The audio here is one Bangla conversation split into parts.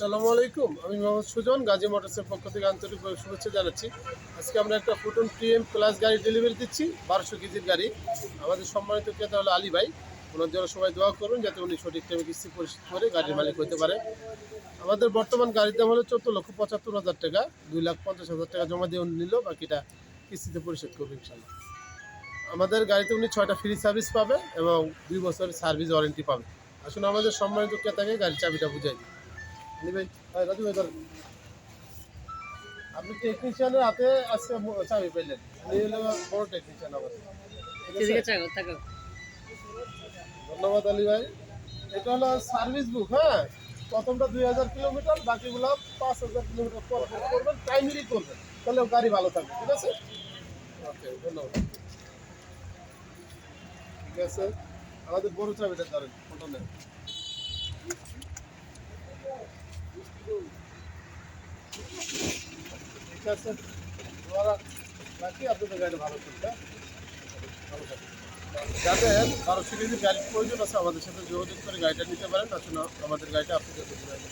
আসসালামু আলাইকুম। আমি মোহাম্মদ সুজন, গাজী মোটরসের পক্ষ থেকে আন্তরিকভাবে শুভেচ্ছা জানাচ্ছি। আজকে আমরা একটা ফুটন টিএম প্লাস গাড়ি ডেলিভারি দিচ্ছি, বারোশো কেজির গাড়ি। আমাদের সম্মানিত ক্রেতা হলো আলী ভাই। ওনার জন্য সবাই দোয়া করুন যাতে উনি সঠিক টাইমে কিস্তি পরিশোধ করে গাড়ির মালিক হতে পারে। আমাদের বর্তমান গাড়ির দাম হলো চোদ্দ লক্ষ পঁচাত্তর হাজার টাকা। দুই লাখ পঞ্চাশ হাজার টাকা জমা দিয়ে উনি নিল, বাকিটা কিস্তিতে পরিশোধ করবে ইনশাল্লাহ আমাদের গাড়িতে উনি ছয়টা ফ্রি সার্ভিস পাবে এবং দুই বছরের সার্ভিস ওয়ারেন্টি পাবে। আসলে আমাদের সম্মানিত ক্রেতাকে গাড়ির চাবিটা বুঝাই দিই। আলী ভাই রাজু ভাই ধরেন। আপনি টেকনিশিয়ানের হাতে আজকে চাবি পেলেন। বড় টেকনিশিয়ান তাকাও ধন্যবাদ আলী ভাই। এটা হলো সার্ভিস বুক হ্যাঁ? প্রথমটা দুই হাজার কিলোমিটার বাকিগুলো পাঁচ হাজার কিলোমিটার পর পর করবেন টাইমলি করবেন। তাহলে গাড়ি ভালো থাকবে ঠিক আছে? ওকে ধন্যবাদ। ঠিক আছে? আমাদের বড় চাবিটা ধরেন ফটো নেন ঠিক আছে ওরা রাখি আপনাদের গাড়ি ভালো চলবে হ্যাঁ? ভালো থাকবে যাদের বারোশো কেজি গাড়ির প্রয়োজন আছে, আমাদের সাথে যোগাযোগ করে গাড়িটা নিতে পারেন আসলে আমাদের গাড়িটা আপনাদের দিতে পারেন।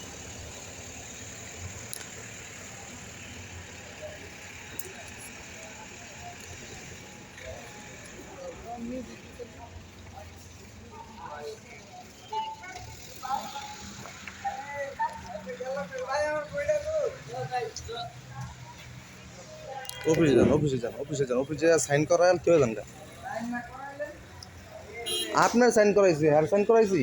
অফিসে যান অফিসে যান অফিসে যান, অফিসে সাইন করাল কেউ যান? আপনার সাইন করাইছি, আর সাইন করাইছি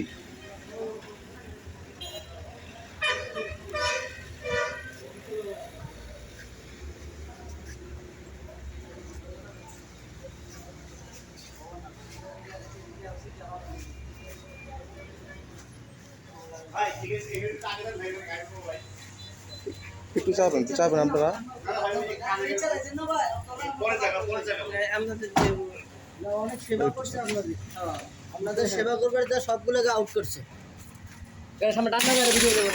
একটু চাপেন একটু চাপেন আপনারা অনেক সেবা করছে আপনাদের আপনাদের সেবা করবার যা সবগুলোকে আউট করছে। সামনে টাকা মেরে ভিডিও দেবো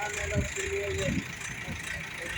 আর মেলা